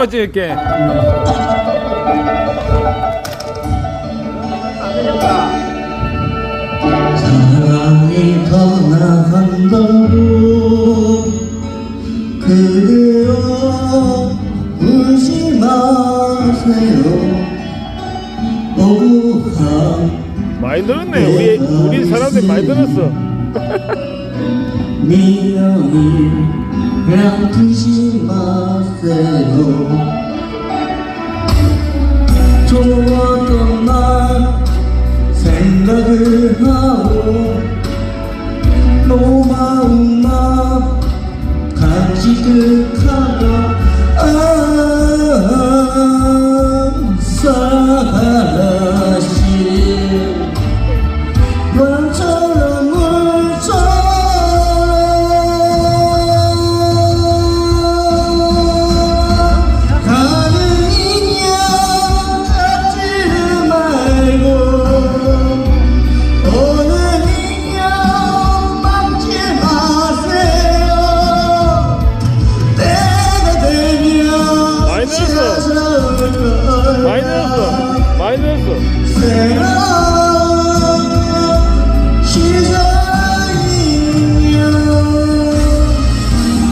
맞지 이렇게. 사랑이 떠나간다고 그대여 울지 마세요 오한 많이 들었네. 우리 우리 사람들 많이 들었어. 미련이 그냥 드지 마세요 좋았던 날 생각을 하고 노마운 맘 간직하다 아 사실 완전 Listen.